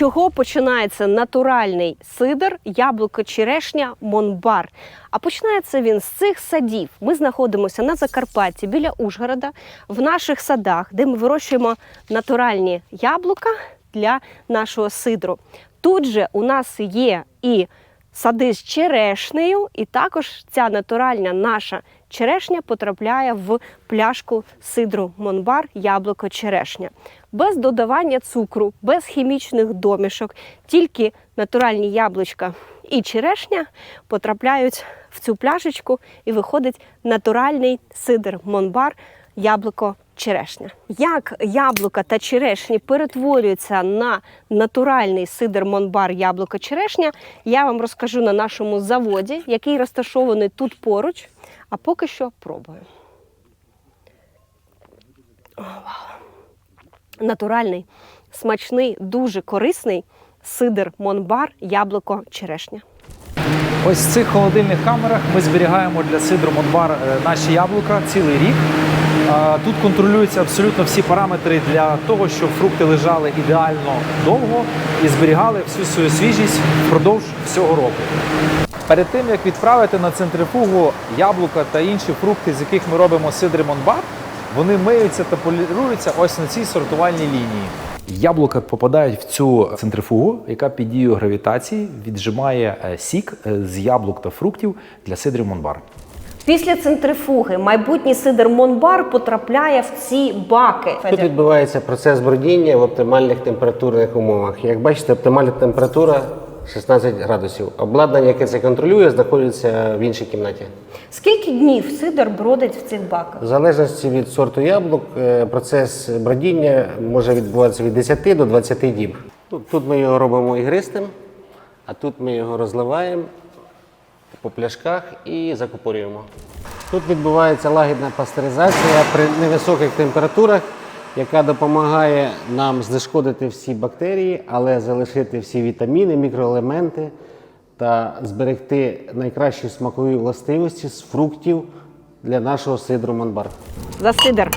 чого починається натуральний сидр, яблуко, черешня, монбар. А починається він з цих садів. Ми знаходимося на Закарпатті біля Ужгорода, в наших садах, де ми вирощуємо натуральні яблука для нашого сидру. Тут же у нас є і сади з черешнею, і також ця натуральна наша черешня потрапляє в пляшку сидру Монбар яблуко черешня. Без додавання цукру, без хімічних домішок, тільки натуральні яблучка і черешня потрапляють в цю пляшечку і виходить натуральний сидр Монбар яблуко черешня. Як яблука та черешні перетворюються на натуральний сидр Монбар яблуко черешня, я вам розкажу на нашому заводі, який розташований тут поруч. А поки що пробую. Натуральний, смачний, дуже корисний сидр Монбар яблуко черешня. Ось в цих холодильних камерах ми зберігаємо для сидру Монбар е, наші яблука цілий рік. Тут контролюються абсолютно всі параметри для того, щоб фрукти лежали ідеально довго і зберігали всю свою свіжість впродовж всього року. Перед тим як відправити на центрифугу яблука та інші фрукти, з яких ми робимо сидри Монбар, вони миються та поліруються ось на цій сортувальній лінії. Яблука попадають в цю центрифугу, яка під дією гравітації віджимає е, сік е, з яблук та фруктів для сидрів Монбар. Після центрифуги майбутній сидр Монбар потрапляє в ці баки. Тут відбувається процес бродіння в оптимальних температурних умовах. Як бачите, оптимальна температура 16 градусів. Обладнання, яке це контролює, знаходиться в іншій кімнаті. Скільки днів сидр бродить в цих баках? В залежності від сорту яблук, е, процес бродіння може відбуватися від 10 до 20 діб. Тут, тут ми його робимо ігристим, а тут ми його розливаємо по пляшках і закупорюємо. Тут відбувається лагідна пастеризація при невисоких температурах, яка допомагає нам знешкодити всі бактерії, але залишити всі вітаміни, мікроелементи та зберегти найкращі смакові властивості з фруктів для нашого сидру Монбар. За сидр.